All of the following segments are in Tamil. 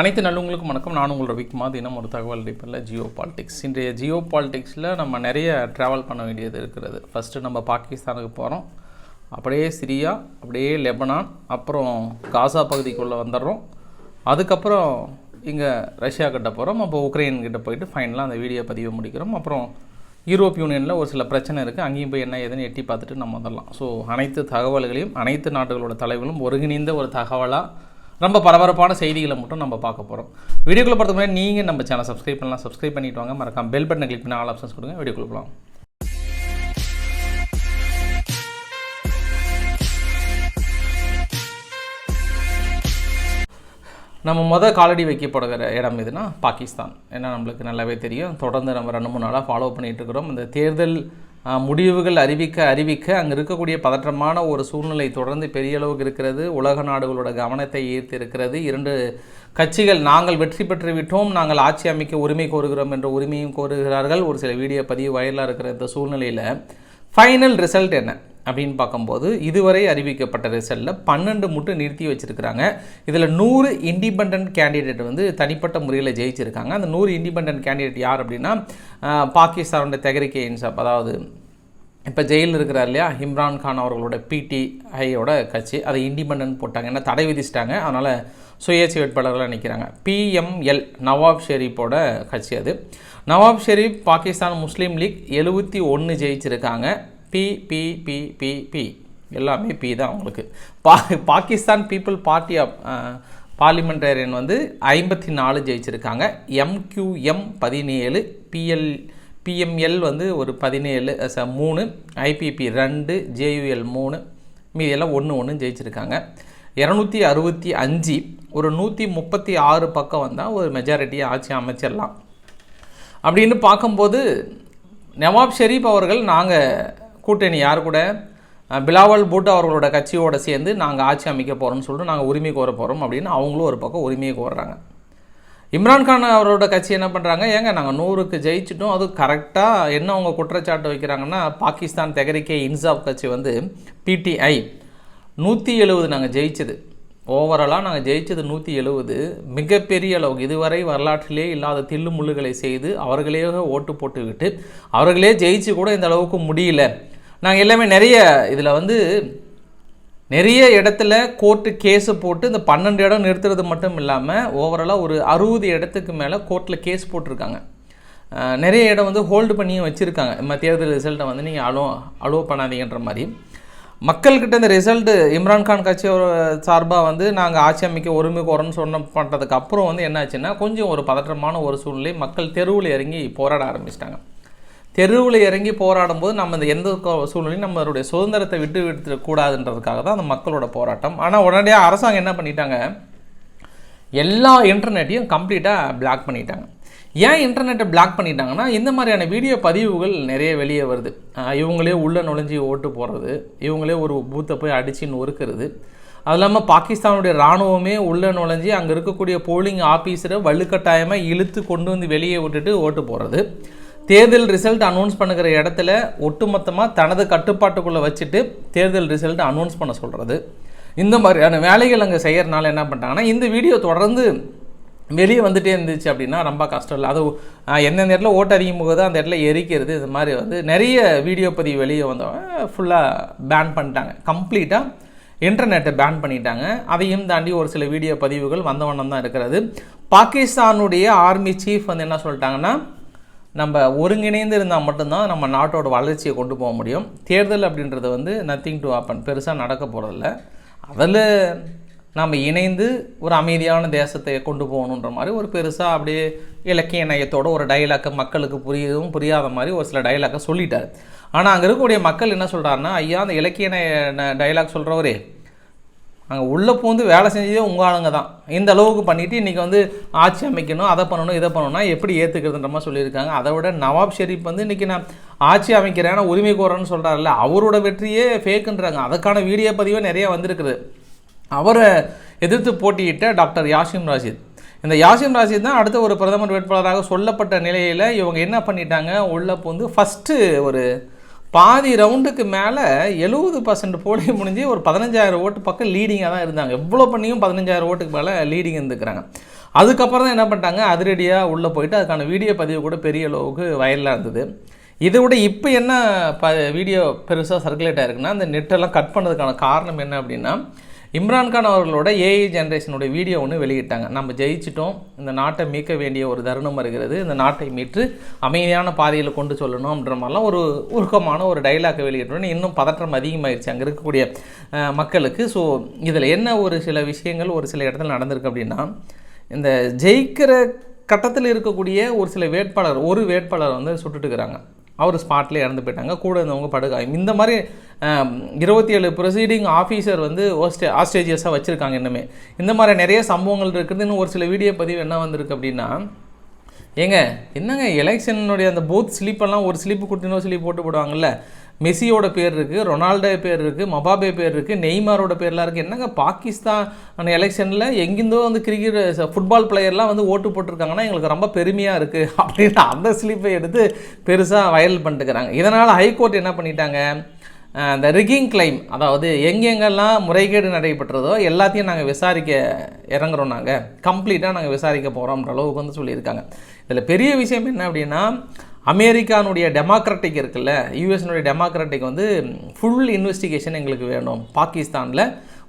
அனைத்து நல்லவங்களுக்கும் வணக்கம். நான் உங்கள் ரவிக்குமார். தினம் ஒரு தகவல் அடிப்பில் ஜியோ பாலிடிக்ஸ். இன்றைய ஜியோ பாலிடிக்ஸில் நம்ம நிறைய ட்ராவல் பண்ண வேண்டியது இருக்கிறது. ஃபஸ்ட்டு நம்ம பாகிஸ்தானுக்கு போகிறோம் அப்படியே சிரியா அப்படியே லெபனான் அப்புறம் காசா பகுதிக்குள்ளே வந்துடுறோம். அதுக்கப்புறம் இங்கே ரஷ்யா கிட்ட போகிறோம் அப்போ உக்ரைன் கிட்ட போயிட்டு ஃபைனலாக அந்த வீடியோ பதிவை முடிக்கிறோம். அப்புறம் யூரோப் யூனியனில் ஒரு சில பிரச்சனை இருக்குது அங்கேயும் போய் என்ன ஏதுன்னு எட்டி பார்த்துட்டு நம்ம வந்துடலாம். ஸோ அனைத்து தகவல்களையும் அனைத்து நாடுகளோட தலைவர்களும் ஒருங்கிணைந்த ஒரு தகவலாக ரொம்ப பரபரப்பான செய்திகளை மட்டும் நம்ம பார்க்க போகிறோம் வீடியோக்குள்ள பார்த்து முன்னாடி நீங்கள் நம்ம சேனல் சப்ஸ்கிரைப் பண்ணலாம். சப்ஸ்கிரைப் பண்ணிட்டு வாங்க. மறக்காம பெல் பட்டனை கிளிக் பண்ணி ஆல் ஆப்ஷன்ஸ் கொடுங்க. வீடியோக்குள்ள போகலாம் நம்ம மொதல் காலடி வைக்கப்படுகிற இடம் எதுனா பாகிஸ்தான். ஏன்னா நம்மளுக்கு நல்லாவே தெரியும். தொடர்ந்து நம்ம ரெண்டு மூணு நாளாக ஃபாலோ பண்ணிகிட்டு இருக்கிறோம். இந்த தேர்தல் முடிவுகள் அறிவிக்க அறிவிக்க அங்கே இருக்கக்கூடிய பதற்றமான ஒரு சூழ்நிலை தொடர்ந்து பெரிய அளவுக்கு இருக்கிறது. உலக நாடுகளோட கவனத்தை ஈர்த்து இருக்கிறது. இரண்டு கட்சிகள் நாங்கள் வெற்றி பெற்று விட்டோம் நாங்கள் ஆட்சி அமைக்க உரிமை கோருகிறோம் என்ற உரிமையும் கோருகிறார்கள். ஒரு சில வீடியோ பதிவு வயலாக இருக்கிற இந்த சூழ்நிலையில் ஃபைனல் ரிசல்ட் என்ன அப்படின்னு பார்க்கும்போது இதுவரை அறிவிக்கப்பட்ட ரிசல்ட்டில் பன்னெண்டு மட்டும் நிறுத்தி வச்சுருக்கிறாங்க. இதில் நூறு இண்டிபெண்ட் கேண்டிடேட் வந்து தனிப்பட்ட முறையில் ஜெயிச்சிருக்காங்க. அந்த நூறு இண்டிபெண்ட் கேண்டிடேட் யார் அப்படின்னா பாகிஸ்தானோட தெகரிக்கே இன்சாப் அதாவது இப்போ ஜெயிலில் இருக்கிறார் இல்லையா? இம்ரான் கான் அவர்களோட பிடிஐயோட கட்சி. அதை இண்டிபெண்ட் போட்டாங்க. ஏன்னா தடை விதிச்சிட்டாங்க. அதனால் சுயேட்சை வேட்பாளர்களாக நிற்கிறாங்க பிஎம்எல் நவாப் ஷெரீஃபோட கட்சி அது. நவாப் ஷெரீப் பாகிஸ்தான் முஸ்லீம் லீக் எழுபத்தி ஒன்று ஜெயிச்சிருக்காங்க. P P P P P எல்லாமே பி தான் அவங்களுக்கு. பா Pakistan people party of parliamentarian வந்து ஐம்பத்தி நாலு ஜெயிச்சிருக்காங்க. எம்கியூஎம் பதினேழு பிஎல் பிஎம்எல் வந்து ஒரு பதினேழு ச மூணு ஐபிபி ரெண்டு ஜேயுஎல் மூணு மீதியெல்லாம் ஒன்று ஒன்று ஜெயிச்சிருக்காங்க. இரநூத்தி அறுபத்தி அஞ்சு ஒரு நூற்றி முப்பத்தி ஆறு பக்கம் வந்தால் ஒரு மெஜாரிட்டியை ஆட்சி அமைச்சிடலாம் அப்படின்னு பார்க்கும்போது நவாப் ஷெரீப் அவர்கள் நாங்கள் கூட்டணி யார் கூட? பிலாவல் பூட் அவர்களோட கட்சியோட சேர்ந்து நாங்கள் ஆட்சி அமைக்க போகிறோம்னு சொல்லிட்டு நாங்கள் உரிமை கோர போகிறோம் அப்படின்னு அவங்களும் ஒரு பக்கம் உரிமையை கோர்றாங்க. இம்ரான்கான் அவரோட கட்சி என்ன பண்ணுறாங்க ஏங்க நாங்கள் நூறுக்கு ஜெயிச்சிட்டோம். அது கரெக்டாக என்ன அவங்க குற்றச்சாட்டு வைக்கிறாங்கன்னா பாகிஸ்தான் தெகரிக்கே இன்சாப் கட்சி வந்து பிடிஐ நூற்றி எழுபது நாங்கள் ஜெயிச்சது. ஓவராலாக நாங்கள் ஜெயிச்சது நூற்றி எழுபது மிகப்பெரிய அளவுக்கு இதுவரை வரலாற்றிலே இல்லாத தில்லு முள்ளுகளை செய்து அவர்களே ஓட்டு போட்டுக்கிட்டு அவர்களே ஜெயிச்சு கூட இந்த அளவுக்கு முடியல. நாங்கள் எல்லாமே நிறைய இதில் வந்து நிறைய இடத்துல கோர்ட்டு கேஸு போட்டு இந்த பன்னெண்டு இடம் நிறுத்துறது மட்டும் இல்லாமல் ஓவராலாக ஒரு அறுபது இடத்துக்கு மேலே கோர்ட்டில் கேஸ் போட்டிருக்காங்க. நிறைய இடம் வந்து ஹோல்டு பண்ணியும் வச்சுருக்காங்க. நம்ம தேர்தல் ரிசல்ட்டை வந்து நீங்கள் அலோ அலோ பண்ணாதீங்கன்ற மாதிரி. மக்கள்கிட்ட இந்த ரிசல்ட்டு இம்ரான்கான் கட்சி சார்பாக வந்து நாங்கள் ஆட்சி அமைக்க ஒருமை கோரன்னு சொன்ன பண்ணுறதுக்கு அப்புறம் வந்து என்னாச்சுன்னா கொஞ்சம் ஒரு பதற்றமான ஒரு சூழ்நிலை மக்கள் தெருவில் இறங்கி போராட ஆரம்பிச்சிட்டாங்க. தெருவில் இறங்கி போராடும் போது நம்ம இந்த எந்த சூழ்நிலையும் நம்மளுடைய சுதந்திரத்தை விட்டு விட்டுறக்கூடாதுன்றதுக்காக தான் அந்த மக்களோட போராட்டம். ஆனால் உடனடியாக அரசாங்கம் என்ன பண்ணிட்டாங்க? எல்லா இன்டர்நெட்டையும் கம்ப்ளீட்டாக பிளாக் பண்ணிட்டாங்க. ஏன் இன்டர்நெட்டை பிளாக் பண்ணிட்டாங்கன்னா இந்த மாதிரியான வீடியோ பதிவுகள் நிறைய வெளியே வருது. இவங்களே உள்ளே நுழைஞ்சி ஓட்டு போடுறது இவங்களே ஒரு பூத்தை போய் அடித்து நொறுக்கிறது. அது இல்லாமல் பாகிஸ்தானுடைய இராணுவமே உள்ளே நுழைஞ்சி அங்கே இருக்கக்கூடிய போலிங் ஆஃபீஸரை வலுக்கட்டாயமாக இழுத்து கொண்டு வந்து வெளியே விட்டுட்டு ஓட்டு போடுறது. தேர்தல் ரிசல்ட் அனௌன்ஸ் பண்ணுகிற இடத்துல ஒட்டுமொத்தமாக தனது கட்டுப்பாட்டுக்குள்ளே வச்சுட்டு தேர்தல் ரிசல்ட் அனௌன்ஸ் பண்ண சொல்கிறது இந்த மாதிரியான வேலைகள் அங்கே செய்கிறனால என்ன பண்ணிட்டாங்கன்னா இந்த வீடியோ தொடர்ந்து வெளியே வந்துட்டே இருந்துச்சு அப்படின்னா ரொம்ப கஷ்டம் இல்லை. அது எந்தெந்த இடத்துல ஓட்டு அதிகமாகுதோ அந்த இடத்துல எரிக்கிறது இது மாதிரி வந்து நிறைய வீடியோ பதிவு வெளியே வந்தவங்க ஃபுல்லாக பேன் பண்ணிட்டாங்க. கம்ப்ளீட்டாக இன்டர்நெட்டை பேன் பண்ணிட்டாங்க. அதையும் தாண்டி ஒரு சில வீடியோ பதிவுகள் வந்த வண்ணம் தான் இருக்கிறது. பாகிஸ்தானுடைய ஆர்மி சீஃப் வந்து என்ன சொல்லிட்டாங்கன்னா நம்ம ஒருங்கிணைந்து இருந்தால் மட்டும்தான் நம்ம நாட்டோட வளர்ச்சியை கொண்டு போக முடியும். தேர்தல் அப்படின்றது வந்து நத்திங் டு ஆப்பன் பெருசாக நடக்க போகிறதில்ல அதில் நம்ம இணைந்து ஒரு அமைதியான தேசத்தை கொண்டு போகணுன்ற மாதிரி ஒரு பெருசாக அப்படியே இலக்கிய நயத்தோட ஒரு டைலாக்கை மக்களுக்கு புரியவும் புரியாத மாதிரி ஒரு சில டைலாக்கை சொல்லிட்டார். ஆனால் அங்கே இருக்கக்கூடிய மக்கள் என்ன சொல்கிறாருன்னா ஐயா அந்த இலக்கிய நய டைலாக் சொல்கிறவரே அங்கே உள்ளே பூந்து வேலை செஞ்சதே உங்கள் ஆளுங்க தான். இந்த அளவுக்கு பண்ணிவிட்டு இன்றைக்கி வந்து ஆட்சி அமைக்கணும் அதை பண்ணணும் இதை பண்ணணும்னா எப்படி ஏற்றுக்கிறதுன்ற மாதிரி சொல்லியிருக்காங்க. அதை விட நவாப் ஷெரீப் வந்து இன்றைக்கி நான் ஆட்சி அமைக்கிறேன் உரிமை கோரன்னு சொல்கிறாருல்ல அவரோட வெற்றியே ஃபேக்குன்றாங்க அதுக்கான வீடியோ பதிவே நிறைய வந்திருக்குது. அவரை எதிர்த்து போட்டியிட்ட டாக்டர் யாசிம் ராஷித். இந்த யாசிம் ராஷித் தான் அடுத்த ஒரு பிரதமர் வேட்பாளராக சொல்லப்பட்ட நிலையில் இவங்க என்ன பண்ணிட்டாங்க? உள்ளே பூந்து ஃபஸ்ட்டு ஒரு பாதி ரவுண்டுக்கு மேலே எழுபது பர்சன்ட் போலி முடிஞ்சு ஒரு பதினஞ்சாயிரம் ஓட்டு பக்கம் லீடிங்காக தான் இருந்தாங்க. எவ்வளோ பண்ணியும் பதினஞ்சாயிரம் ஓட்டுக்கு மேலே லீடிங் இருந்துக்கிறாங்க. அதுக்கப்புறம் தான் என்ன பண்ணிட்டாங்க? அதிரடியாக உள்ளே போயிட்டு அதுக்கான வீடியோ பதிவு கூட பெரிய அளவுக்கு வயலில் இருந்தது. இதை விட இப்போ என்ன ப வீடியோ பெருசாக சர்க்குலேட் ஆயிருக்குன்னா அந்த நெட்டெல்லாம் கட் பண்ணதுக்கான காரணம் என்ன அப்படின்னா இம்ரான்கான் அவர்களோட ஏஐ ஜென்ரேஷனுடைய வீடியோ ஒன்று வெளியிட்டாங்க. நம்ம ஜெயிச்சிட்டோம். இந்த நாட்டை மீட்க வேண்டிய ஒரு தருணம் வருகிறது. இந்த நாட்டை மீட்டு அமைதியான பாதையில் கொண்டு சொல்லணும் அப்படின்ற மாதிரிலாம் ஒரு உருக்கமான ஒரு டைலாக் வெளியிட்டோன்னு இன்னும் பதற்றம் அதிகமாகிடுச்சு அங்கே இருக்கக்கூடிய மக்களுக்கு. ஸோ இதில் என்ன ஒரு சில விஷயங்கள் ஒரு சில இடத்துல நடந்திருக்கு அப்படின்னா இந்த ஜெயிக்கிற கட்டத்தில் இருக்கக்கூடிய ஒரு சில வேட்பாளர் ஒரு வேட்பாளர் வந்து சுட்டுட்டு இருக்கிறாங்க. அவர் ஸ்பாட்லேயே இறந்து போயிட்டாங்க. கூட இருந்தவங்க படுகாயம் இந்த மாதிரி இருபத்தி ஏழு ப்ரொசீடிங் ஆஃபீஸர் வந்து ஓஸ்டே ஆஸ்ட்ரேஜியஸாக வச்சுருக்காங்க இன்னுமே. இந்த மாதிரி நிறைய சம்பவங்கள் இருக்குது. இன்னும் ஒரு சில வீடியோ பதிவு என்ன வந்திருக்கு அப்படின்னா ஏங்க என்னங்க எலெக்ஷனுடைய அந்த பூத் ஸ்லிப்பெல்லாம் ஒரு ஸ்லிப்பு கொடுத்து ஸ்லிப் போட்டு போடுவாங்கல்ல? மெஸ்ஸியோட பேர் இருக்குது ரொனால்டோ பேர் இருக்குது மபாபே பேர் இருக்குது நெய்மாரோட பேர்லாம் இருக்குது என்னங்க பாகிஸ்தான் எலெக்ஷனில் எங்கேருந்தோ வந்து கிரிக்கெட் ஃபுட்பால் பிளேயர்லாம் வந்து ஓட்டு போட்டிருக்காங்கன்னா எங்களுக்கு ரொம்ப பெருமையாக இருக்குது அப்படின்னு அந்த ஸ்லிப்பை எடுத்து பெருசாக வயல் பண்ணிட்டுக்கிறாங்க இதனால் ஹைகோர்ட் என்ன பண்ணிட்டாங்க? இந்த ரிகிங் கிளைம் அதாவது எங்கெங்கெல்லாம் முறைகேடு நடைபெற்றதோ எல்லாத்தையும் நாங்கள் விசாரிக்க இறங்குறோம் நாங்கள் கம்ப்ளீட்டாக நாங்கள் விசாரிக்க போகிறோம்ன்ற அளவுக்கு வந்து சொல்லியிருக்காங்க. இதில் பெரிய விஷயம் என்ன அப்படின்னா அமெரிக்கானுடைய டெமோக்ராட்டிக் இருக்குல்ல யூஎஸ்னுடைய டெமோக்ராட்டிக் வந்து ஃபுல் இன்வெஸ்டிகேஷன் எங்களுக்கு வேணும். பாகிஸ்தானில்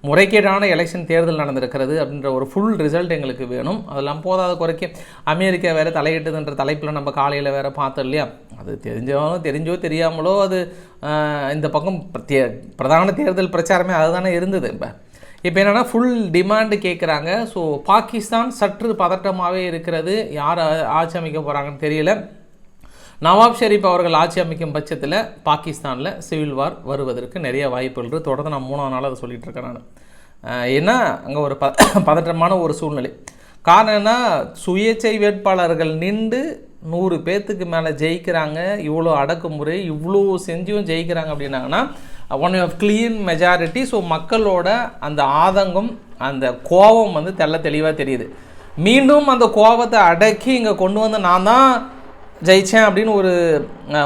முறைகேடான எலெக்ஷன் தேர்தல் நடந்திருக்கிறது அப்படின்ற ஒரு ஃபுல் ரிசல்ட் எங்களுக்கு வேணும். அதெல்லாம் போதாத குறைக்க. அமெரிக்கா வேறு தலையிட்டதுன்ற தலைப்பில் நம்ம காலையில் வேறு பார்த்தோம் இல்லையா? அது தெரிஞ்சாலும் தெரிஞ்சோ தெரியாமலோ அது இந்த பக்கம் தே பிரதான தேர்தல் பிரச்சாரமே அதுதானே இருந்தது. இப்போ இப்போ என்னென்னா ஃபுல் டிமாண்டு கேட்குறாங்க ஸோ பாகிஸ்தான் சற்று பதட்டமாகவே இருக்கிறது. யார் ஆட்சி அமைக்க போகிறாங்கன்னு தெரியல. நவாப் ஷெரீப் அவர்கள் ஆட்சி அமைக்கும் பட்சத்தில் பாகிஸ்தானில் சிவில் வார் வருவதற்கு நிறைய வாய்ப்புகள் இருக்குது தொடர்ந்து நான் மூணாவது நாள் அதை சொல்லிட்டு இருக்கேன் நான். ஏன்னா அங்கே ஒரு ப பதற்றமான ஒரு சூழ்நிலை. காரணம் என்ன? சுயேச்சை வேட்பாளர்கள் நின்று நூறு பேர்த்துக்கு மேலே ஜெயிக்கிறாங்க. இவ்வளோ அடக்குமுறை இவ்வளோ செஞ்சும் ஜெயிக்கிறாங்க அப்படின்னாங்கன்னா one of clean majority so மக்களோட அந்த ஆதங்கம் அந்த கோபம் வந்து தெள்ள தெளிவாக தெரியுது. மீண்டும் அந்த கோபத்தை அடக்கி இங்கே கொண்டு வந்து நான் தான் ஜெயித்தேன் அப்படின்னு ஒரு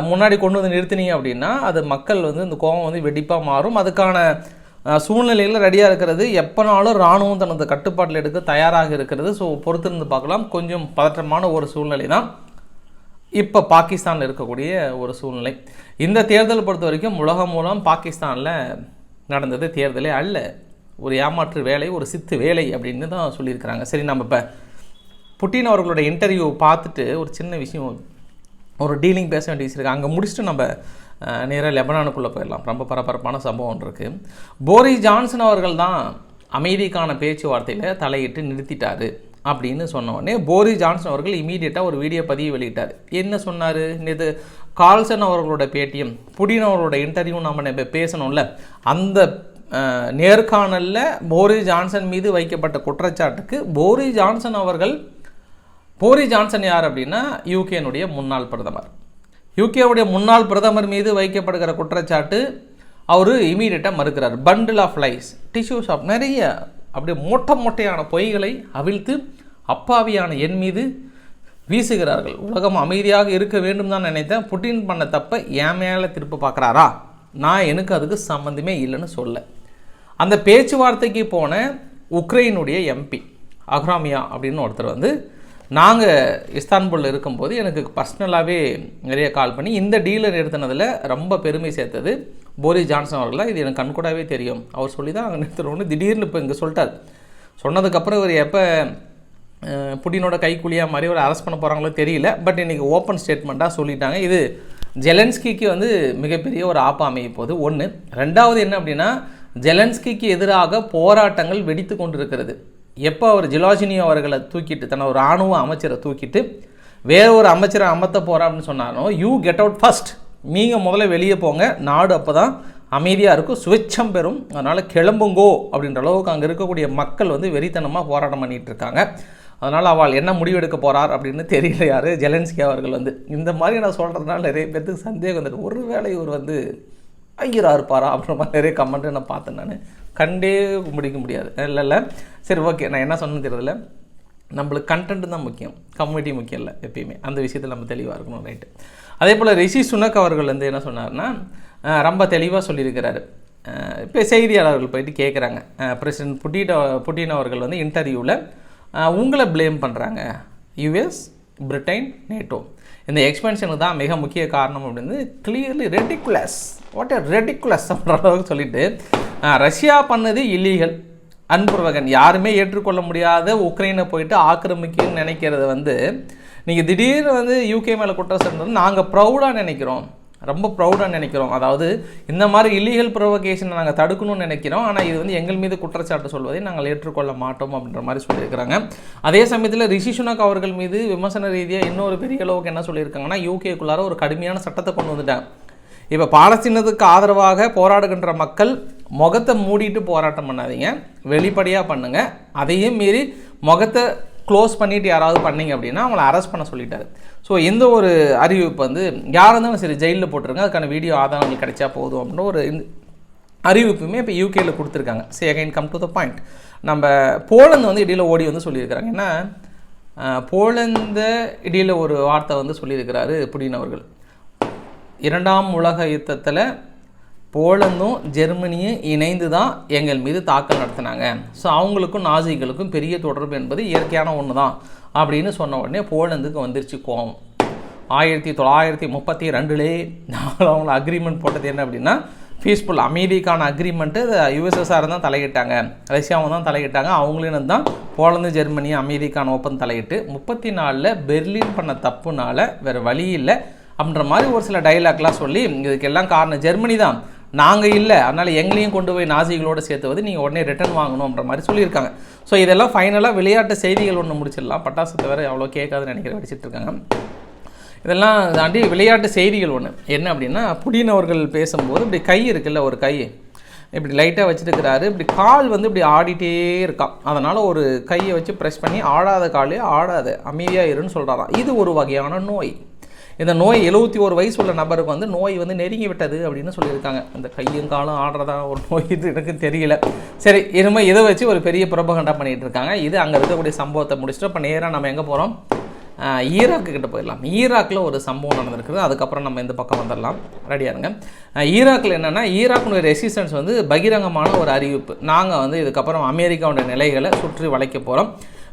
முன்னாடி கொண்டு வந்து நிறுத்தினீங்க அப்படின்னா அது மக்கள் வந்து இந்த கோபம் வந்து வெடிப்பாக மாறும். அதுக்கான சூழ்நிலையில் ரெடியாக இருக்கிறது. எப்போனாலும் இராணுவம் தனது கட்டுப்பாட்டில் எடுக்க தயாராக இருக்கிறது. ஸோ பொறுத்திருந்து பார்க்கலாம். கொஞ்சம் பதற்றமான ஒரு சூழ்நிலை தான் இப்போ பாகிஸ்தானில் இருக்கக்கூடிய ஒரு சூழ்நிலை. இந்த தேர்தல் பொறுத்த வரைக்கும் உலகம் மூலம் பாகிஸ்தானில் நடந்தது தேர்தலே அல்ல. ஒரு ஏமாற்று வேலை ஒரு சித்து வேலை அப்படின்னு தான் சொல்லியிருக்கிறாங்க. சரி நம்ம இப்போ புட்டின் அவர்களோட இன்டர்வியூ பார்த்துட்டு ஒரு சின்ன விஷயம் ஒரு டீலிங் பேச வேண்டிய இருக்குது அங்கே முடிச்சுட்டு நம்ம நேராக லெபனானுக்குள்ளே போயிடலாம். ரொம்ப பரபரப்பான சம்பவம் இருக்குது போரிஸ் ஜான்சன் அவர்கள் தான் அமைதிக்கான பேச்சுவார்த்தையில் தலையிட்டு நிறுத்திட்டார் அப்படின்னு சொன்ன உடனே போரிஸ் ஜான்சன் அவர்கள் இமீடியட்டாக ஒரு வீடியோ பதிவு வெளியிட்டார். என்ன சொன்னார்? இது கால்சன் அவர்களோட பேடிஎம் புடின் அவர்களோட இன்டர்வியூ நம்ம நம்ம பேசணும்ல. அந்த நேர்காணலில் போரிஸ் ஜான்சன் மீது வைக்கப்பட்ட குற்றச்சாட்டுக்கு போரிஸ் ஜான்சன் அவர்கள் போரி ஜான்சன் யார் அப்படின்னா யூகேனுடைய முன்னாள் பிரதமர். யூகேவுடைய முன்னாள் பிரதமர் மீது வைக்கப்படுகிற குற்றச்சாட்டு அவர் இமீடியட்டாக மறுக்கிறார். Bundle of lies tissue shop நிறைய அப்படியே மொட்டை மொட்டையான பொய்களை அவிழ்த்து அப்பாவியான என் மீது வீசுகிறார்கள். உலகம் அமைதியாக இருக்க வேண்டும் தான் நினைத்தேன். புட்டின் பண்ண தப்பை என் மேலே திருப்ப பார்க்குறாரா? நான் எனக்கு அதுக்கு சம்மந்தமே இல்லைன்னு சொல்ல. அந்த பேச்சுவார்த்தைக்கு போன உக்ரைனுடைய எம்பி அக்ராமியா அப்படின்னு ஒருத்தர் வந்து நாங்கள் இஸ்தான்புல்ல இருக்கும்போது எனக்கு பர்சனலாகவே நிறைய கால் பண்ணி இந்த டீலர் நிறுத்தினதில் ரொம்ப பெருமை சேர்த்தது போரிஸ் ஜான்சன் அவர்கள் தான். இது எனக்கு கண்கூடாவே தெரியும். அவர் சொல்லி தான் அங்கே நிறுத்துறோன்னு திடீர்னு இப்போ இங்கே சொல்லிட்டார். சொன்னதுக்கப்புறம் இவர் எப்போ புட்டினோட கைக்குழியாக மாதிரி ஒரு அரெஸ்ட் பண்ண போகிறாங்களோ தெரியல. பட் இன்றைக்கி ஓப்பன் ஸ்டேட்மெண்ட்டாக சொல்லிட்டாங்க. இது ஜெலன்ஸ்கிக்கு வந்து மிகப்பெரிய ஒரு ஆப்பா அமைய போகுது. ஒன்று ரெண்டாவது என்ன அப்படின்னா ஜெலன்ஸ்கிக்கு எதிராக போராட்டங்கள் வெடித்து கொண்டிருக்கிறது. எப்போ அவர் ஜிலாஜினியோ அவர்களை தூக்கிட்டு தன்னை ஒரு இராணுவ அமைச்சரை தூக்கிட்டு வேற ஒரு அமைச்சரை அமர்த்த போகிறா அப்படின்னு சொன்னாலும் யூ கெட் அவுட் ஃபர்ஸ்ட் நீங்கள் முதல்ல வெளியே போங்க. நாடு அப்போ தான் அமைதியாக இருக்கும். சுவிச்சம் பெறும். அதனால் கிளம்புங்கோ. அப்படின்ற அளவுக்கு அங்கே இருக்கக்கூடிய மக்கள் வந்து வெறித்தனமாக போராட்டம் பண்ணிகிட்டு இருக்காங்க. அதனால் அவள் என்ன முடிவெடுக்க போகிறார் அப்படின்னு தெரியல யார்? ஜெலன்ஸ்கி அவர்கள் வந்து. இந்த மாதிரி நான் சொல்கிறதுனால நிறைய பேர்த்துக்கு சந்தேகம் வந்துட்டு ஒருவேளை இவர் வந்து ஐயரா இருப்பாரா அப்படின்ற மாதிரி நிறைய கமெண்ட்டு நான் பார்த்தேன் நான். கண்டே முடிக்க முடியாது. இல்லை இல்லை. சரி ஓகே நான் என்ன சொன்னேன்னு தெரியல. நம்மளுக்கு கண்டென்ட் தான் முக்கியம். கம்யூனிட்டி முக்கியம் இல்லை எப்பயுமே. அந்த விஷயத்தில் நம்ம தெளிவாக இருக்கணும் ரைட்டு அதே போல் ரிஷி சுனக் அவர்கள் வந்து என்ன சொன்னார்னா ரொம்ப தெளிவாக சொல்லியிருக்கிறாரு. இப்போ செய்தியாளர்கள் போயிட்டு கேட்குறாங்க பிரசிடென்ட் புட்டின் புட்டின் அவர்கள் வந்து இன்டர்வியூவில் உங்களை ப்ளேம் பண்ணுறாங்க யுஎஸ் பிரிட்டன் நேட்டோ. இந்த எக்ஸ்பென்ஷனுக்கு தான் மிக முக்கிய காரணம் அப்படின்னு clearly ridiculous what a ridiculous அப்படின்ற அளவுக்கு சொல்லிட்டு ரஷ்யா பண்ணது இல்லீகல் அன்புறவகன் யாருமே ஏற்றுக்கொள்ள முடியாத உக்ரைனை போயிட்டு ஆக்கிரமிக்கணும்னு நினைக்கிறது வந்து நீங்கள் திடீர்னு வந்து யூகே மேலே குற்றம் சாட்டுறது நாங்கள் ப்ரௌடாக நினைக்கிறோம். ரொம்ப ப்ரௌடாக நினைக்கிறோம். அதாவது இந்த மாதிரி இல்லீகல் ப்ரொவகேஷனை நாங்கள் தடுக்கணும்னு நினைக்கிறோம். ஆனால் இது வந்து எங்கள் மீது குற்றச்சாட்டு சொல்வதை நாங்கள் ஏற்றுக்கொள்ள மாட்டோம் அப்படின்ற மாதிரி சொல்லியிருக்கிறாங்க. அதே சமயத்தில் ரிஷி சுனக் அவர்கள் மீது விமர்சன ரீதியாக இன்னொரு பெரிய அளவுக்கு என்ன சொல்லியிருக்காங்கன்னா யூகேக்குள்ளார ஒரு கடுமையான சட்டத்தை கொண்டு வந்துட்டாங்க. இப்போ பாலஸ்தீனத்துக்கு ஆதரவாக போராடுகின்ற மக்கள் முகத்தை மூடிட்டு போராட்டம் பண்ணாதீங்க. வெளிப்படையாக பண்ணுங்கள் அதையும் மீறி முகத்தை க்ளோஸ் பண்ணிட்டு யாராவது பண்ணீங்க அப்படின்னா அவங்கள அரெஸ்ட் பண்ண சொல்லிட்டாரு. ஸோ எந்த ஒரு அறிவிப்பு வந்து யாராக இருந்தாலும் சரி ஜெயிலில் போட்டுருங்க. அதுக்கான வீடியோ ஆதாரங்கள் கிடைச்சா போதும் அப்படின்னு ஒரு அறிவிப்புமே இப்போ யூகேயில் கொடுத்துருக்காங்க. சரி again come to the point நம்ம போலந்து வந்து இடையில் ஓடி வந்து சொல்லியிருக்கிறாங்க. ஏன்னா போலந்து போலந்த ஒரு வார்த்தை வந்து சொல்லியிருக்கிறாரு புடின் அவர்கள். இரண்டாம் உலக யுத்தத்தில் போலந்தும் ஜெர்மனியும் இணைந்து தான் எங்கள் மீது தாக்கல் நடத்தினாங்க. ஸோ அவங்களுக்கும் நாசிகளுக்கும் பெரிய தொடர்பு என்பது இயற்கையான ஒன்று தான் அப்படின்னு சொன்ன உடனே போலந்துக்கு வந்துருச்சு கோவம் ஆயிரத்தி தொள்ளாயிரத்தி முப்பத்தி ரெண்டுலே நாங்கள் அவங்கள அக்ரிமெண்ட் போட்டது என்ன அப்படின்னா பீஸ்ஃபுல் அமைதிக்கான அக்ரிமெண்ட்டு யுஎஸ்எஸ்ஆர் தான் தலையிட்டாங்க. ரஷ்யாவும் தான் தலையிட்டாங்க. அவங்களும் தான் போலந்து ஜெர்மனி அமைதிக்கான ஒப்பந்தம் தலையிட்டு முப்பத்தி நாலில் பெர்லின் பண்ண தப்புனால வேறு வழி இல்லை அப்படின்ற மாதிரி ஒரு சில டைலாக்லாம் சொல்லி இதுக்கெல்லாம் காரணம் ஜெர்மனி தான். நாங்கள் இல்லை. அதனால் எங்களையும் கொண்டு போய் நாசிகளோடு சேர்த்துவது நீங்கள் உடனே ரிட்டர்ன் வாங்கணுன்ற மாதிரி சொல்லியிருக்காங்க. ஸோ இதெல்லாம் ஃபைனலாக விளையாட்டு செய்திகள் ஒன்று முடிச்சிடலாம். பட்டாசத்தை வேறு அவ்வளோ கேட்காதுன்னு நினைக்கிற வெடிச்சிட்டு இருக்காங்க. இதெல்லாம் தாண்டி விளையாட்டு செய்திகள் ஒன்று என்ன அப்படின்னா புடின் அவர்கள் பேசும்போது இப்படி கை இருக்குல்ல ஒரு கை. இப்படி லைட்டாக வச்சுருக்கிறாரு. இப்படி கால் வந்து இப்படி ஆடிட்டே இருக்கான். அதனால் ஒரு கையை வச்சு ப்ரெஸ் பண்ணி ஆடாத காலே ஆடாத அமைதியாக இருன்னு சொல்கிறாராம் இது ஒரு வகையான நோய். இந்த நோய் எழுபத்தி ஒரு வயசு உள்ள நபருக்கு வந்து நோய் வந்து நெருங்கி விட்டது அப்படின்னு சொல்லியிருக்காங்க. இந்த கையும் காலும் ஆடுறதா ஒரு நோய் இது எனக்கு தெரியல. சரி இனிமேல் இதை வச்சு ஒரு பெரிய புரபகண்டா பண்ணிகிட்டு இருக்காங்க. இது அங்கே இருக்கக்கூடிய சம்பவத்தை முடிச்சுட்டு இப்போ நேராக நம்ம எங்கே போகிறோம் ஈராக்கு கிட்ட போயிடலாம். ஈராக்கில் ஒரு சம்பவம் நடந்திருக்குது. அதுக்கப்புறம் நம்ம இந்த பக்கம் வந்துடலாம். ரெடியாக இருங்க. ஈராக்கில் என்னென்னா ஈராக்கினுடைய ரெசிஸ்டன்ஸ் வந்து பகிரங்கமான ஒரு அறிவிப்பு. நாங்கள் வந்து இதுக்கப்புறம் அமெரிக்காவுடைய நிலைகளை சுற்றி வளைக்க போகிறோம்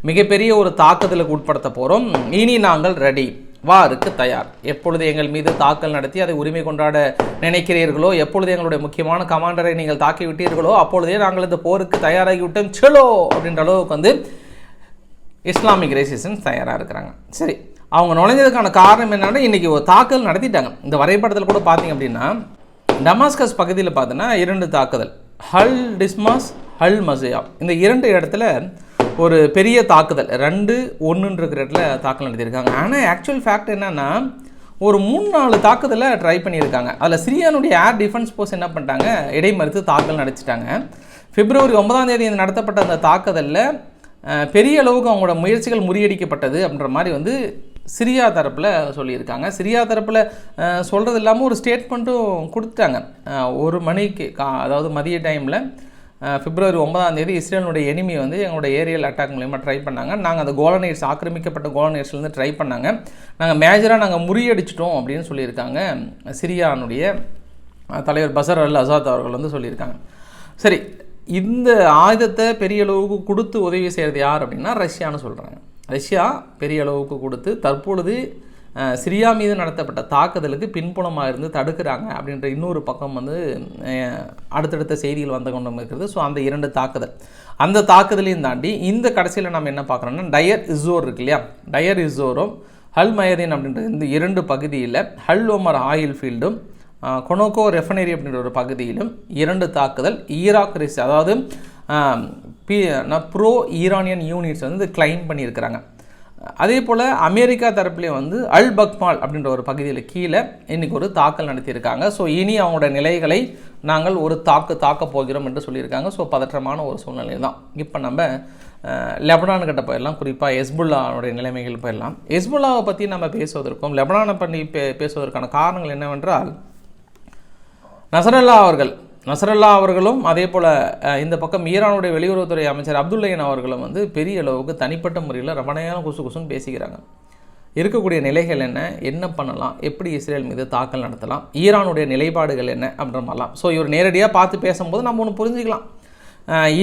மிகப்பெரிய ஒரு தாக்குதலுக்கு உட்படுத்த போகிறோம் இனி நாங்கள் ரெடி வாருக்கு தயார். எப்பொழுது எங்கள் மீது தாக்கல் நடத்தி அதை உரிமை கொண்டாட நினைக்கிறீர்களோ எப்பொழுது எங்களுடைய முக்கியமான கமாண்டரை நீங்கள் தாக்கி விட்டீர்களோ அப்பொழுதே நாங்கள் இந்த போருக்கு தயாராகி விட்டோம் செலோ அப்படின்ற அளவுக்கு வந்து இஸ்லாமிக் ரேசிசன்ஸ் தயாராக இருக்கிறாங்க. சரி அவங்க நுழைஞ்சதுக்கான காரணம் என்னென்னா இன்றைக்கி ஒரு தாக்கல் நடத்திட்டாங்க. இந்த வரைபடத்தில் கூட பார்த்தீங்க அப்படின்னா டமாஸ்கஸ் பகுதியில் பார்த்தீங்கன்னா இரண்டு தாக்குதல். ஹல் டிஸ்மாஸ் ஹல் மசியா. இந்த இரண்டு இடத்துல ஒரு பெரிய தாக்குதல். ரெண்டு ஒன்றுன்ற இடத்துல தாக்கல் நடத்தியிருக்காங்க. ஆனால் ஆக்சுவல் ஃபேக்ட் என்னன்னா ஒரு மூணு நாலு தாக்குதலை ட்ரை பண்ணியிருக்காங்க. அதில் சிரியானுடைய ஏர் டிஃபென்ஸ் போர்ஸ் என்ன பண்ணிட்டாங்க? இடைமறுத்து தாக்கல் நடத்திட்டாங்க. பிப்ரவரி ஒன்பதாம் தேதி நடத்தப்பட்ட அந்த தாக்குதலில் பெரிய அளவுக்கு அவங்களோட முயற்சிகள் முறியடிக்கப்பட்டது அப்படின்ற மாதிரி வந்து சிரியா தரப்பில் சொல்லியிருக்காங்க. சிரியா தரப்பில் சொல்கிறது இல்லாமல் ஒரு ஸ்டேட்மெண்ட்டும் கொடுத்துட்டாங்க. ஒரு மணிக்கு கா அதாவது மதிய டைமில் பிப்ரவரி ஒன்பதாம் தேதி இஸ்ரேலுடைய எனிமி வந்து எங்களோட ஏரியல் அட்டாக் மூலயமா ட்ரை பண்ணாங்க. நாங்கள் அந்த கோலனைட்ஸ் ஆக்கிரமிக்கப்பட்ட கோலனைட்ஸ்லேருந்து ட்ரை பண்ணாங்க. நாங்கள் மேஜராக நாங்கள் முறியடிச்சிட்டோம் அப்படின்னு சொல்லியிருக்காங்க. சிரியானுடைய தலைவர் பசர் அல் அசாத் அவர்கள் வந்து சொல்லியிருக்காங்க. சரி இந்த ஆயுதத்தை பெரிய அளவுக்கு கொடுத்து உதவி செய்கிறது யார் அப்படின்னா ரஷ்யான்னு சொல்கிறாங்க ரஷ்யா பெரிய அளவுக்கு கொடுத்து தற்பொழுது சிரியா மீது நடத்தப்பட்ட தாக்குதலுக்கு பின்புலமாக இருந்து தடுக்கிறாங்க அப்படின்ற இன்னொரு பக்கம் வந்து அடுத்தடுத்த செய்திகள் வந்து கொண்டு இருக்கிறது ஸோ அந்த இரண்டு தாக்குதல். அந்த தாக்குதலையும் தாண்டி இந்த கடைசியில் நம்ம என்ன பார்க்குறோம்னா டயர் இசோர் இருக்கு இல்லையா? டயர் இசோரும் ஹல் மயதீன் அப்படின்ற இந்த இரண்டு பகுதியில் ஹல் ஒமர் ஆயில் ஃபீல்டும் கொனோகோ ரெஃபனரி அப்படின்ற ஒரு பகுதியிலும் இரண்டு தாக்குதல். ஈராக் ரிஸ் அதாவது பி ப்ரோ ஈரானியன் யூனிட்ஸ் வந்து கிளைம் பண்ணியிருக்கிறாங்க. அதே போல் அமெரிக்கா தரப்புலேயும் வந்து அல் பக்மால் அப்படின்ற ஒரு பகுதியில் கீழே இன்றைக்கி ஒரு தாக்கல் நடத்தியிருக்காங்க. ஸோ இனி அவங்களோட நிலைகளை நாங்கள் ஒரு தாக்கு தாக்கப் போகிறோம் என்று சொல்லியிருக்காங்க. ஸோ பதற்றமான ஒரு சூழ்நிலை தான். இப்போ நம்ம லெபனான் கிட்ட போயிடலாம். குறிப்பாக எஸ்புல்லாவுடைய நிலைமைகள் போயிடலாம். எஸ்புல்லாவை பற்றி நம்ம பேசுவதற்கும் லெபனானை பண்ணி பே பேசுவதற்கான காரணங்கள் என்னவென்றால் நசரல்லா அவர்கள் நசரல்லா அவர்களும் அதே போல் இந்த பக்கம் ஈரானுடைய வெளியுறவுத்துறை அமைச்சர் அப்துல்லையன் அவர்களும் வந்து பெரிய அளவுக்கு தனிப்பட்ட முறையில் ரொம்ப நேரம் குசு குசுன்னு பேசிக்கிறாங்க. இருக்கக்கூடிய நிலைகள் என்ன? என்ன பண்ணலாம்? எப்படி இஸ்ரேல் மீது தாக்கல் நடத்தலாம்? ஈரானுடைய நிலைப்பாடுகள் என்ன? அப்படின்ற மாதிரிலாம். ஸோ இவர் நேரடியாக பார்த்து பேசும்போது நம்ம ஒன்று புரிஞ்சுக்கலாம்.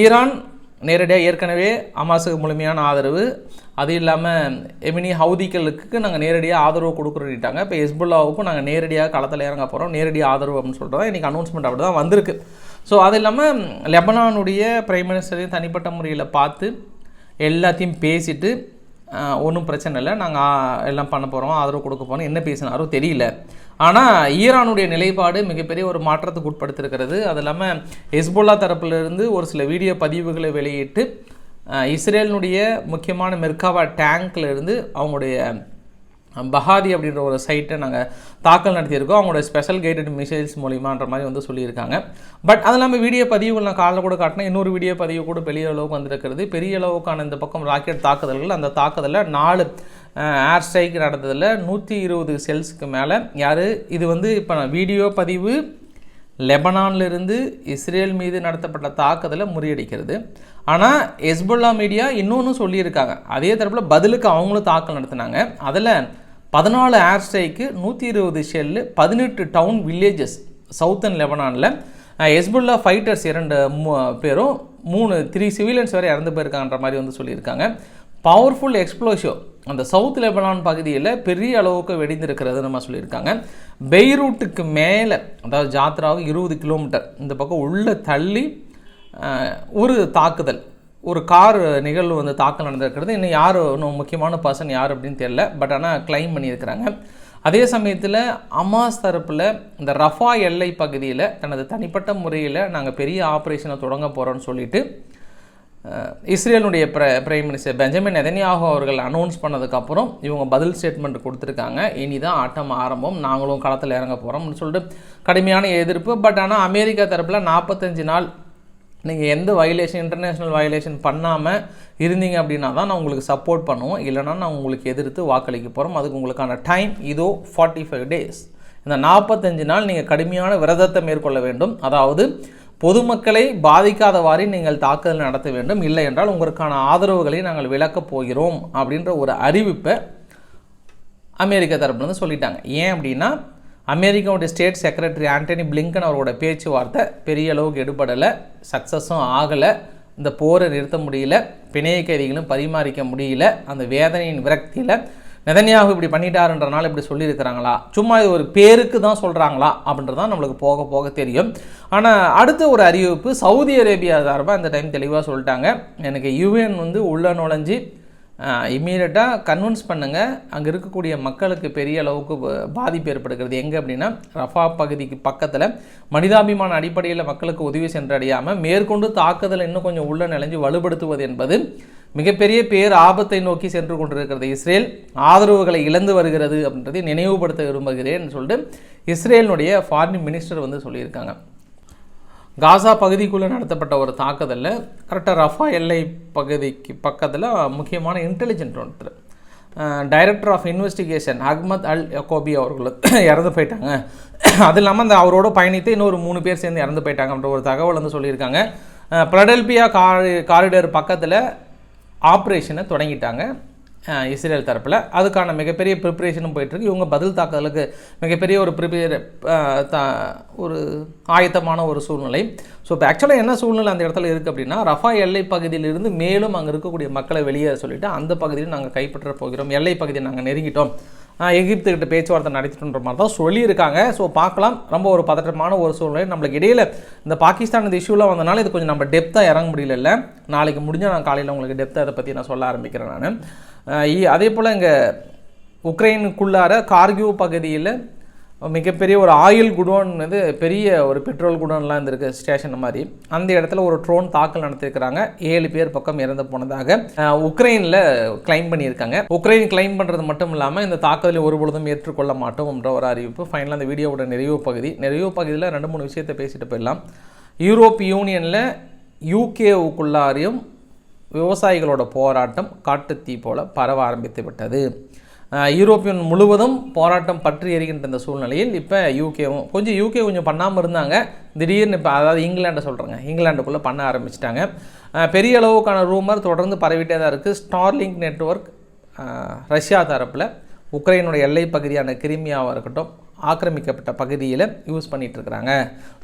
ஈரான் நேரடியாக ஏற்கனவே அமாசுக்கு முழுமையான ஆதரவு அது இல்லாமல் எமினி ஹவுதிகளுக்கு நாங்கள் நேரடியாக ஆதரவு கொடுக்குறோன்ட்டாங்க. இப்போ ஹெஸ்புல்லாவுக்கும் நாங்கள் நேரடியாக களத்தில் இறங்க போகிறோம் நேரடியாக ஆதரவு அப்படின்னு சொல்லிட்டு இன்றைக்கி அனௌன்ஸ்மெண்ட் அப்படி தான் வந்திருக்கு. ஸோ அது இல்லாமல் லெபனானுடைய பிரைம் மினிஸ்டரையும் தனிப்பட்ட முறையில் பார்த்து எல்லாத்தையும் பேசிவிட்டு ஒன்றும் பிரச்சனை இல்லை. நாங்கள் எல்லாம் பண்ண போகிறோம் ஆதரவு கொடுக்க போகிறோம் என்ன பேசினாரோ தெரியல. ஆனால் ஈரானுடைய நிலைப்பாடு மிகப்பெரிய ஒரு மாற்றத்துக்கு உட்படுத்திருக்கிறது. அது இல்லாமல் ஹெஸ்போல்லா தரப்பிலிருந்து ஒரு சில வீடியோ பதிவுகளை வெளியிட்டு இஸ்ரேலினுடைய முக்கியமான மெர்காவா டேங்க்ல இருந்து அவங்களுடைய பஹாதி அப்படின்ற ஒரு சைட்டை நாங்கள் தாக்கல் நடத்தியிருக்கோம். அவங்களோட ஸ்பெஷல் கைடட் மிசைல்ஸ் மூலிமான்ற மாதிரி வந்து சொல்லியிருக்காங்க. பட் அது இல்லாமல் வீடியோ பதிவுகள் நான் காலைல கூட காட்டினேன். இன்னொரு வீடியோ பதிவு கூட பெரிய அளவுக்கு வந்திருக்கிறது. பெரிய அளவுக்கான இந்த பக்கம் ராக்கெட் தாக்குதல்கள் அந்த தாக்குதலில் நாலு ஏர் ஸ்ட்ரைக் நடந்ததில் நூற்றி இருபது செல்ஸுக்கு மேலே. யார்? இது வந்து இப்போ நான் வீடியோ பதிவு லெபனான்லேருந்து இஸ்ரேல் மீது நடத்தப்பட்ட தாக்குதலை முறியடிக்கிறது. ஆனால் ஹெஸ்புல்லா மீடியா இன்னொன்று சொல்லியிருக்காங்க. அதே தரப்பில் பதிலுக்கு அவங்களும் தாக்கல் நடத்தினாங்க. அதில் பதினாலு ஏர் ஸ்ட்ரைக்கு நூற்றி இருபது ஷெல்லு பதினெட்டு டவுன் வில்லேஜஸ் சவுத்தன் லெபனானில் ஹெஸ்புல்லா ஃபைட்டர்ஸ் இரண்டு பேரும் மூணு த்ரீ சிவிலியன்ஸ் வரை இறந்து போயிருக்காங்கன்ற மாதிரி வந்து சொல்லியிருக்காங்க. பவர்ஃபுல் எக்ஸ்ப்ளோசிவ் அந்த சவுத் லெபனான் பகுதியில் பெரிய அளவுக்கு வெடிந்திருக்கிறது நம்ம சொல்லியிருக்காங்க. பெய்ரூட்டுக்கு மேலே அதாவது ஜாத்ராவுக்கு இருபது கிலோமீட்டர் இந்த பக்கம் உள்ளே தள்ளி ஒரு தாக்குதல் ஒரு கார் நிகழ்வு வந்து தாக்கல் நடந்திருக்கிறது. இன்னும் யார் இன்னும் முக்கியமான பர்சன் யார் அப்படின்னு தெரியல பட் ஆனால் கிளைம் பண்ணியிருக்கிறாங்க. அதே சமயத்தில் அமாஸ் தரப்பில் இந்த ரஃபா எல்லை பகுதியில் தனது தனிப்பட்ட முறையில் நாங்கள் பெரிய ஆப்ரேஷனை தொடங்க போகிறோன்னு சொல்லிட்டு இஸ்ரேலுடைய பிர பிரைம் மினிஸ்டர் பெஞ்சமின் நெதன்யாகு அவர்கள் அனௌன்ஸ் பண்ணதுக்கப்புறம் இவங்க பதில் ஸ்டேட்மெண்ட் கொடுத்துருக்காங்க. இனி தான் ஆட்டம் ஆரம்பம். நாங்களும் களத்தில் இறங்க போகிறோம்னு சொல்லிட்டு கடுமையான எதிர்ப்பு. பட் ஆனால் அமெரிக்கா தரப்பில் நாற்பத்தஞ்சு நாள் நீங்கள் எந்த வயலேஷன் இன்டர்நேஷ்னல் வயலேஷன் பண்ணாமல் இருந்தீங்க அப்படின்னா தான் நான் உங்களுக்கு சப்போர்ட் பண்ணுவோம். இல்லைனா நான் உங்களுக்கு எதிர்த்து வாக்களிக்க போகிறோம் அதுக்கு உங்களுக்கான டைம் இதோ ஃபார்ட்டி ஃபைவ் டேஸ் இந்த நாற்பத்தஞ்சு நாள் நீங்கள் கடுமையான விரதத்தை மேற்கொள்ள வேண்டும். அதாவது பொதுமக்களை பாதிக்காதவாறு நீங்கள் தாக்குதல் நடத்த வேண்டும். இல்லை என்றால் உங்களுக்கான ஆதரவுகளை நாங்கள் விளக்கப் போகிறோம் அப்படின்ற ஒரு அறிவிப்பை அமெரிக்கா தரப்புலேருந்து சொல்லிட்டாங்க. ஏன் அப்படின்னா அமெரிக்காவுடைய ஸ்டேட் செக்ரட்டரி ஆண்டனி பிளிங்கன் அவரோட பேச்சுவார்த்தை பெரிய அளவுக்கு எடுபடலை சக்ஸஸும் ஆகலை இந்த போரை நிறுத்த முடியல பிணைய கைதிகளும் பரிமாறிக்க முடியல அந்த வேதனையின் விரக்தியில் நெதன்யாகு இப்படி பண்ணிட்டாருன்றனால இப்படி சொல்லியிருக்கிறாங்களா? சும்மா இது ஒரு பேருக்கு தான் சொல்கிறாங்களா அப்படின்றது தான் நம்மளுக்கு போக போக தெரியும். ஆனால் அடுத்த ஒரு அறிவிப்பு சவுதி அரேபியா சார்பாக அந்த டைம் தெளிவாக சொல்லிட்டாங்க. எனக்கு யுஎன் வந்து உள்ள நுழைஞ்சி இம்மீடியட்டாக கன்வின்ஸ் பண்ணுங்கள் அங்கே இருக்கக்கூடிய மக்களுக்கு பெரிய அளவுக்கு பாதிப்பு ஏற்படுகிறது. எங்கே அப்படின்னா ரஃபா பகுதிக்கு பக்கத்தில் மனிதாபிமான அடிப்படையில் மக்களுக்கு உதவி சென்றடையாமல் மேற்கொண்டு தாக்குதல் இன்னும் கொஞ்சம் உள்ள நிலைஞ்சு வலுப்படுத்துவது என்பது மிகப்பெரிய பேர் ஆபத்தை நோக்கி சென்று கொண்டிருக்கிறது இஸ்ரேல். ஆதரவுகளை இழந்து வருகிறது அப்படின்றதை நினைவுபடுத்த விரும்புகிறேன் சொல்லிட்டு இஸ்ரேலினுடைய ஃபாரின் மினிஸ்டர் வந்து சொல்லியிருக்காங்க. காசா பகுதிக்குள்ளே நடத்தப்பட்ட ஒரு தாக்குதலில் கரெக்டாக ரஃபா எல்லை பகுதிக்கு பக்கத்தில் முக்கியமான இன்டெலிஜென்ட் ஒருத்தர். Director of investigation Ahmed al Yacoubi அவர்கள் இறந்து போயிட்டாங்க. அது இல்லாமல் அந்த அவரோட பயணித்து இன்னொரு மூணு பேர் சேர்ந்து இறந்து போயிட்டாங்கன்ற ஒரு தகவல் வந்து சொல்லியிருக்காங்க. பிரடல்பியா காரி காரிடர் பக்கத்தில் ஆப்ரேஷனை தொடங்கிட்டாங்க இஸ்ரேல் தரப்பில். அதுக்கான மிகப்பெரிய ப்ரிப்பரேஷனும் போயிட்டுருக்கு. இவங்க பதில் தாக்குதலுக்கு மிகப்பெரிய ஒரு ப்ரிப்பேர் ஒரு ஆயத்தமான ஒரு சூழ்நிலை. ஸோ இப்போ ஆக்சுவலாக என்ன சூழ்நிலை அந்த இடத்துல இருக்குது அப்படின்னா ரஃபா எல்லை பகுதியிலிருந்து மேலும் அங்கே இருக்கக்கூடிய மக்களை வெளியே சொல்லிவிட்டு அந்த பகுதியில் நாங்கள் கைப்பற்ற போகிறோம். எல்லை பகுதியை நாங்கள் நெருங்கிட்டோம். எகிப்துக்கிட்ட பேச்சுவார்த்தை நடத்திட்டுன்ற மாதிரி தான் சொல்லியிருக்காங்க. ஸோ பார்க்கலாம். ரொம்ப ஒரு பதற்றமான ஒரு சூழ்நிலை. நம்மளுக்கு இடையில் இந்த பாகிஸ்தான் இந்த இஷ்யூலாம் வந்தனால இது கொஞ்சம் நம்ம டெப்த்தாக இறங்க முடியல நாளைக்கு முடிஞ்சால் நான் காலையில் உங்களுக்கு டெப்த்தாக அதை பற்றி நான் சொல்ல ஆரம்பிக்கிறேன் நான். அதே போல் இங்கே உக்ரைனுக்குள்ளார கார்கியூ பகுதியில் மிகப்பெரிய ஒரு ஆயில் குடோன் வந்து பெரிய ஒரு பெட்ரோல் குடோன்லாம் இருந்திருக்கு ஸ்டேஷன் மாதிரி. அந்த இடத்துல ஒரு ட்ரோன் தாக்கல் நடத்தியிருக்கிறாங்க ஏழு பேர் பக்கம் இறந்து போனதாக உக்ரைனில் கிளைம் பண்ணியிருக்காங்க. உக்ரைன் கிளைம் பண்ணுறது மட்டும் இல்லாமல் இந்த தாக்குதலை ஒருபொழுதும் ஏற்றுக்கொள்ள மாட்டோம் என்ற ஒரு அறிவிப்பு. ஃபைனலாக அந்த வீடியோவோட நிறைவு பகுதி. நிறைவு பகுதியில் ரெண்டு மூணு விஷயத்தை பேசிட்டு போயிடலாம். யூரோப் யூனியனில் யூகேவுக்குள்ளாரையும் விவசாயிகளோட போராட்டம் காட்டுத்தீ போல பரவ ஆரம்பித்து விட்டது. யூரோப்பியன் முழுவதும் போராட்டம் பற்றி எறிகின்ற இந்த சூழ்நிலையில் இப்போ யூகேவும் கொஞ்சம் யூகே கொஞ்சம் பண்ணாமல் இருந்தாங்க. திடீர்னு இப்போ அதாவது இங்கிலாண்டை சொல்கிறேங்க இங்கிலாண்டுக்குள்ளே பண்ண ஆரம்பிச்சிட்டாங்க. பெரிய அளவுக்கான ரூமர் தொடர்ந்து பரவிட்டே தான் இருக்குது ஸ்டார்லிங்க் நெட்வொர்க் ரஷ்யா தரப்பில் உக்ரைனுடைய எல்லை பகுதியான கிரிமியாவாக இருக்கட்டும் ஆக்கிரமிக்கப்பட்ட பகுதியில் யூஸ் பண்ணிகிட்ருக்குறாங்க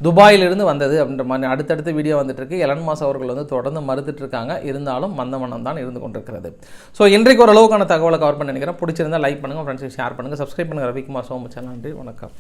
துபாயிலிருந்து வந்தது அப்படின்ற மாதிரி அடுத்தடுத்த வீடியோ வந்துட்டுருக்கு. எலன் மாஸ் அவர்கள் வந்து தொடர்ந்து மறுத்துட்ருக்காங்க இருந்தாலும் மந்தமனம் தான் இருந்து கொண்டிருக்கிறது. ஸோ இன்றைக்கு ஒரு அளவுக்கான தகவலை கவர் பண்ண நினைக்கிறேன். பிடிச்சிருந்தா லைக் பண்ணுங்கள் ஃப்ரெண்ட்ஸுக்கு ஷேர் பண்ணுங்கள் சப்ஸ்கிரைப் பண்ணுங்கள் ரவிக்குமார் சோமச்சா நன்றி வணக்கம்.